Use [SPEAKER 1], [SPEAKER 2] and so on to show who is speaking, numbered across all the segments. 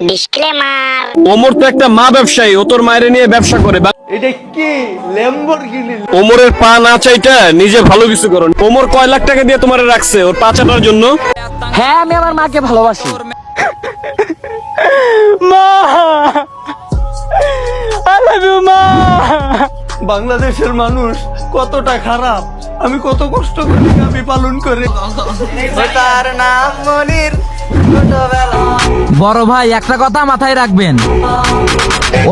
[SPEAKER 1] Disclaimer.
[SPEAKER 2] Omar তো একটা মা ব্যবসায়ী ও তোর মায়ের নিয়ে ব্যবসা করে।
[SPEAKER 3] এটা কি? ল্যাম্বরগিনি
[SPEAKER 2] ওমরের পা না চাইটা নিজে ভালো কিছু করো ওমর কয় লাখ টাকা দিয়ে তোমার রাখছে ওর পা চাটার জন্য?
[SPEAKER 4] হ্যাঁ আমি আমার মাকে ভালোবাসি।
[SPEAKER 3] মা! আই লাভ ইউ মা! বাংলাদেশের মানুষ কতটা খারাপ আমি কত কষ্ট করে আমি পালন করে। তার নাম মনির।
[SPEAKER 4] বড় ভাই একটা কথা মাথায় রাখবেন।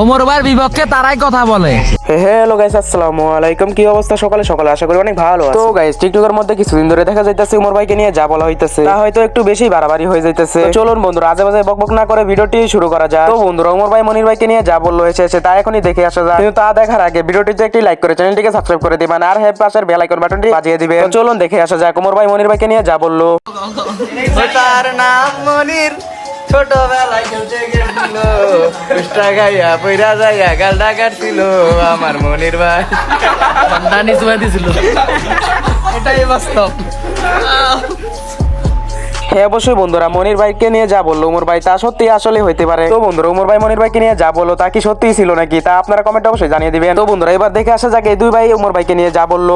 [SPEAKER 4] ওমর ভাইয়ের বিপক্ষে তারাই কথা বলে।
[SPEAKER 5] হ্যালো গাইস আসসালামু আলাইকুম। কি অবস্থা? সকালে সকালে আশা করি অনেক ভালো আছে। তো গাইস টিকটকের মধ্যে কিছুদিন ধরে দেখা যাইতেছে উমর ভাইকে নিয়ে যা বলা হইতেছে। তা হয়তো একটু বেশি বাড়াবাড়ি হয়ে যাইতেছে। তো চলুন বন্ধুরা আজে বাজে বকবক না করে ভিডিওটি শুরু করা যাক। তো বন্ধুরা উমর ভাই মনির ভাইকে নিয়ে যা বলল এসে তা এখনই দেখে আসা যায় কিন্তু তা দেখার আগে ভিডিওটিতে একটি লাইক করে চ্যানেলটিকে সাবস্ক্রাইব করে দিবেন আর হ্যাঁ পাশের বেল আইকন বাটনটি বাজিয়ে দিবেন। তো চলুন দেখে আসা যাক ওমর ভাই মনির ভাইকে নিয়ে যা বলল।
[SPEAKER 3] তার নাম মনির ছোটবেলায় খেলতে গেছিল। গাইয়া পইরা যাইয়া গালটা কাটছিল আমার মনির ভাই।
[SPEAKER 4] সন্তানি চুয়া দিছিল।
[SPEAKER 3] এটাই বাস্তব।
[SPEAKER 5] হ্যাঁ অবশ্যই বন্ধুরা মনির ভাইকে নিয়ে যা বলল। উমর ভাই তা সত্যি আসলে হইতে পারে। তো বন্ধুরা উমর ভাই মনির ভাইকে নিয়ে যা বলল তা কি সত্যিই ছিল নাকি? তা আপনারা কমেন্ট অবশ্যই জানিয়ে দিবেন। তো বন্ধুরা এবার দেখে আসা যাক এই দুই ভাই উমর ভাইকে নিয়ে যা বলল।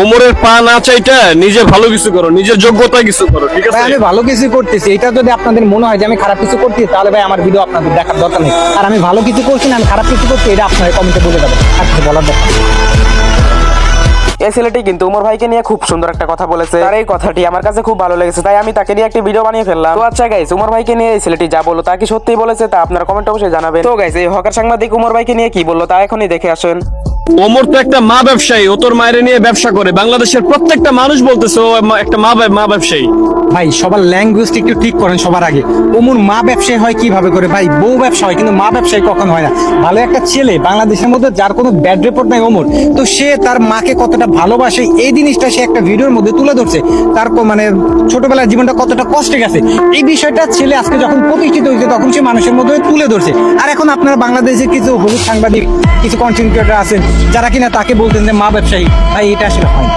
[SPEAKER 2] ওমরের পা না চাইটা নিজে ভালো কিছু করো নিজের যোগ্যতা কিছু করো ঠিক
[SPEAKER 6] ভাই
[SPEAKER 2] আছে
[SPEAKER 6] আমি ভালো কিছু করতেছি। এটা যদি আপনাদের মনে হয় যে আমি খারাপ কিছু করতেছি তাহলে ভাই আমার ভিডিও আপনাদের দেখার দরকার নেই। আর আমি ভালো কিছু করছি না আমি খারাপ কিছু করছি এটা আপনার কমেন্টে বলে দেবেন আর কিছু বলার দরকার।
[SPEAKER 5] এই ছেলেটি কিন্তু উমর ভাইকে নিয়ে খুব সুন্দর একটা কথা বলেছে। আর এই কথাটি আমার কাছে খুব ভালো লেগেছে, তাই আমি তাকে নিয়ে একটি ভিডিও বানিয়ে ফেললাম। তো আচ্ছা গাইস উমর ভাইকে নিয়ে এই ছেলেটি যা বলল তা কি সত্যি বলেছে তা আপনার কমেন্ট অবশ্যই জানাবেন। তো গাইস এই হকার সাংবাদিক উমর ভাইকে নিয়ে কি বলল তা এখনই দেখে আসেন।
[SPEAKER 2] ওমর তো একটা মা ব্যবসায়ী, ও তোর মায়ের নিয়ে ব্যবসা করে। বাংলাদেশের প্রত্যেকটা মানুষ বলতেছে, ও একটা মা মা ব্যবসায়ী।
[SPEAKER 6] ভাই, সবার ল্যাঙ্গুয়েজটা একটু ঠিক করেন সবার আগে। ওমর মা ব্যবসায়ী হয় কীভাবে করে? ভাই, বউ ব্যবসা হয়, কিন্তু মা ব্যবসায়ী কখন হয় না? ভালো একটা ছেলে, বাংলাদেশের মধ্যে যার কোনো ব্যাড রিপোর্ট নাই ওমর, তো সে তার মাকে কতটা ভালোবাসে, এই জিনিসটা সে একটা ভিডিওর মধ্যে তুলে ধরছে। তার মানে ছোটবেলার জীবনটা কতটা কষ্টে গেছে। এই বিষয়টা ছেলে আজকে যখন প্রতিষ্ঠিত হয়েছে, তখন সে মানুষের মধ্যে তুলে ধরছে। আর এখন আপনারা বাংলাদেশে কিছু হলুদ সাংবাদিক, কিছু কন্টেন্ট ক্রিয়েটার আছেন যারা কিনা তাকে বলতেন যে মা ব্যবসায়ী ভাই এটা আসলে হয়।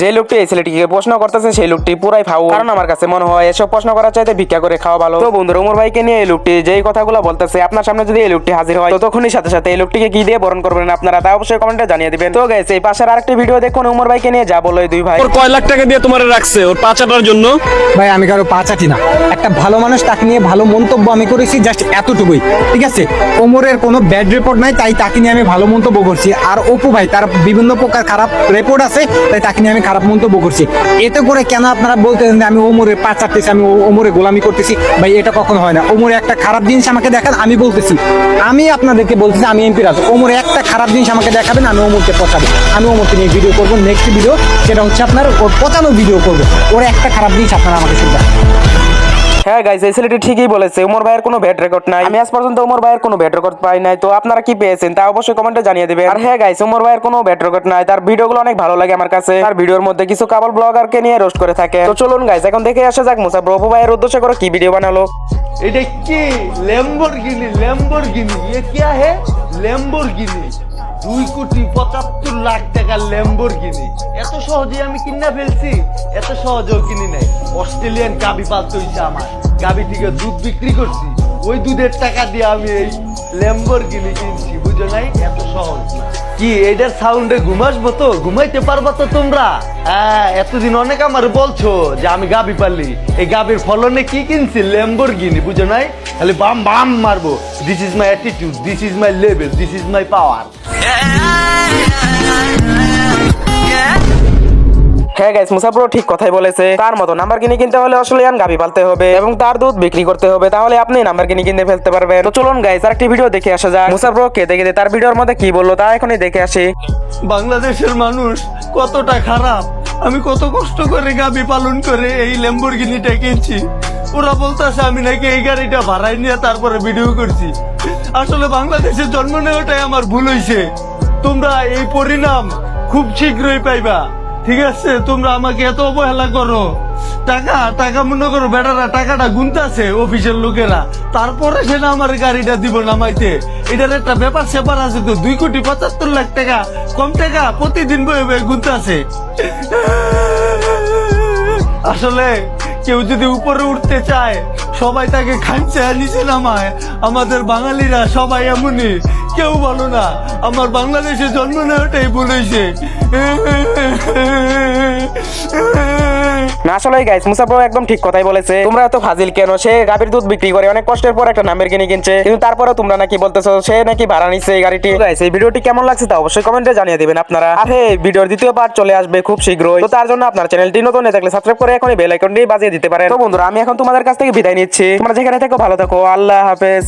[SPEAKER 5] যে লোকটি এই ছেলেটিকে প্রশ্ন করতেছে সেই লোকটি পুরাই ফাউ কারণ আমার কাছে মনে হয় এসব প্রশ্ন করার চাইতে ভিক্ষা করে খাওয়া ভালো। তো বন্ধুরা উমর ভাইকে নিয়ে এই লোকটি যেই কথাগুলো বলতেছে আপনার সামনে যদি এই লোকটি হাজির হয় তো তখনই সাথে সাথে এই লোকটিকে কি দিয়ে বরণ করবেন আপনারা তা অবশ্যই কমেন্টে জানিয়ে দিবেন। তো গেছে এই পাশের আরেকটি ভিডিও দেখুন উমর ভাইকে নিয়ে যা বলল এই দুই ভাই।
[SPEAKER 2] ওর কয় লাখ টাকা দিয়ে তোমার রাখছে ওর পা চাটার জন্য?
[SPEAKER 6] ভাই আমি কারও পাচাটি না। একটা ভালো মানুষ তাকে নিয়ে ভালো মন্তব্য আমি করেছি জাস্ট এতটুকুই ঠিক আছে? ওমরের কোনো ব্যাড রিপোর্ট নাই তাই তাকে নিয়ে আমি ভালো মন্তব্য করছি। আর অপু ভাই তার বিভিন্ন প্রকার খারাপ রিপোর্ট আছে তাই তাকে নিয়ে আমি খারাপ মন্তব্য করছি। এতে করে কেন আপনারা বলতেছেন যে আমি ওমরে পা চাটতেছি আমি ওমরে গোলামি করতেছি? ভাই, এটা কখনো হয় না। ওমরে একটা খারাপ জিনিস আমাকে দেখান, আমি বলতেছি। আমি আপনাদেরকে বলতেছি, আমি এমপি রাজ। ওমরে একটা খারাপ জিনিস আমাকে দেখাবেন, আমি ওমরকে পচাবো। আমি ওমরকে নিয়ে ভিডিও করব নেক্সট ভিডিও সেটা হচ্ছে আপনার ওর পচানো ভিডিও করব। ওর একটা খারাপ জিনিস আপনারা আমাকে শুনতে
[SPEAKER 5] হ্যাঁ গাইজ এই ছেলেটি ঠিকই বলেছে। উমর ভাইয়ের কোনো ব্যাড রেকর্ড নাই। আমি আজ পর্যন্ত উমর ভাইয়ের কোনো ব্যাড রেকর্ড পাই নাই। তো আপনারা কি পেয়েছেন তা অবশ্যই কমেন্টে জানিয়ে দেবেন। আর হ্যাঁ গাইজ উমর ভাইয়ের কোনো ব্যাড রেকর্ড নাই। তার ভিডিওগুলো অনেক ভালো লাগে আমার কাছে। তার ভিডিওর মধ্যে কিছু কাবল ব্লগারকে নিয়ে রোস্ট করে থাকে। তো চলুন গাইজ এখন দেখে আসা যাক মুসা প্রভু ভাইয়ের উদ্দেশ্যে করে কি ভিডিও বানালো।
[SPEAKER 3] এটা কি? ল্যাম্বরগিনি ল্যাম্বরগিনি এ কি হে ল্যাম্বরগিনি দুই কোটি পঁচাত্তর লাখ টাকার ল্যাম্বরগিনি এত সহজে আমি কিনা ফেলছি? এত সহজেও কিনি নাই। অস্ট্রেলিয়ান গাবি পালতে হইছে আমার গাবি থেকে দুধ বিক্রি করছি ওই দুধের টাকা দিয়ে আমি এই ল্যাম্বরগিনি কিনছি বুঝো নাই এত সহজ কি এটার সাউন্ডে ঘুমাসবো তো ঘুমাইতে পারবা তো তোমরা হ্যাঁ এতদিন অনেক আমার বলছো যে আমি গাবি পারলি এই গাবির ফলনে কি কিনছি ল্যাম্বরগিনি বুঝো নাই খালি বাম বাম মারবো this is my attitude this is my level this is my power
[SPEAKER 5] হ্যাঁ গাইস মুসাফর ঠিক কথাই বলেছে। তার মতো নাম্বার কিনে কিনতে হলে আসলে অস্ট্রেলিয়ান গাবি পালতে হবে এবং তার দুধ বিক্রি করতে হবে, তাহলে আপনি নাম্বার কিনে কিনে ফেলতে পারবেন। তো চলুন গাইস আরেকটি ভিডিও দেখে আসা যাক। মুসাফর কেঁদে কেঁদে তার ভিডিওর মধ্যে কি বলল তা এখনই দেখে আসি।
[SPEAKER 3] বাংলাদেশের মানুষ কতটা খারাপ? আমি কত কষ্ট করে গাবি পালন করে এই ল্যাম্বরগিনিটা কিনছি। ওরা বলতেছে, আমি নাকি এই গাড়িটা ভাড়ায় নিয়ে তারপরে ভিডিও করছি। আসলে বাংলাদেশে জন্ম নেওয়াটাই আমার ভুল হয়েছে তোমরা এই পরিণাম খুব শীঘ্রই পাইবা। ঠিক আছে, তোমরা আমাকে এত অবহেলা করো। টাকা টাকা মনে করো বেটারা, টাকাটা গুনতাছে অফিসের লোকেরা। তারপরে সেটা আমার গাড়িটা দিব নামাইতে। এটার একটা ব্যাপার স্যাপার আছে তো, দুই কোটি পঁচাত্তর লাখ টাকা, কম টাকা প্রতিদিন বয়ে বয়ে গুনতাছে। আসলে কেউ যদি উপরে উঠতে চায়, সবাই তাকে খাঞ্চা নিচে নামায়। আমাদের বাঙালিরা সবাই এমনই। কেউ বলো না। আমার বাংলাদেশে জন্ম নেওয়াটাই ভুল হয়েছে
[SPEAKER 5] না আসলে গাইস মুসাফর একদম ঠিক কথাই বলেছে। তোমরা এত ফাজিল কেন? সে গাভীর দুধ বিক্রি করে অনেক কষ্টের পর একটা নামের কিনে কিনছে। কিন্তু তারপরেও তোমরা নাকি বলতেছো, সে নাকি ভাড়া নিচ্ছে এই গাড়িটি। গাইস এই ভিডিওটি কেমন লাগছে তা অবশ্যই কমেন্টে জানিয়ে দিবেন আপনারা। আর হ্যাঁ ভিডিওর দ্বিতীয় পার্ট চলে আসবে খুব শীঘ্রই। তো তার জন্য আপনার চ্যানেলটি নতুন হয়ে থাকলে সাবস্ক্রাইব করে এখনই বেল আইকনটি বাজিয়ে দিতে পারেন। তো বন্ধুরা, আমি এখন তোমাদের কাছ থেকে বিদায় নিচ্ছি। তোমরা যেখানে থাকো, ভালো থাকো। আল্লাহ হাফেজ।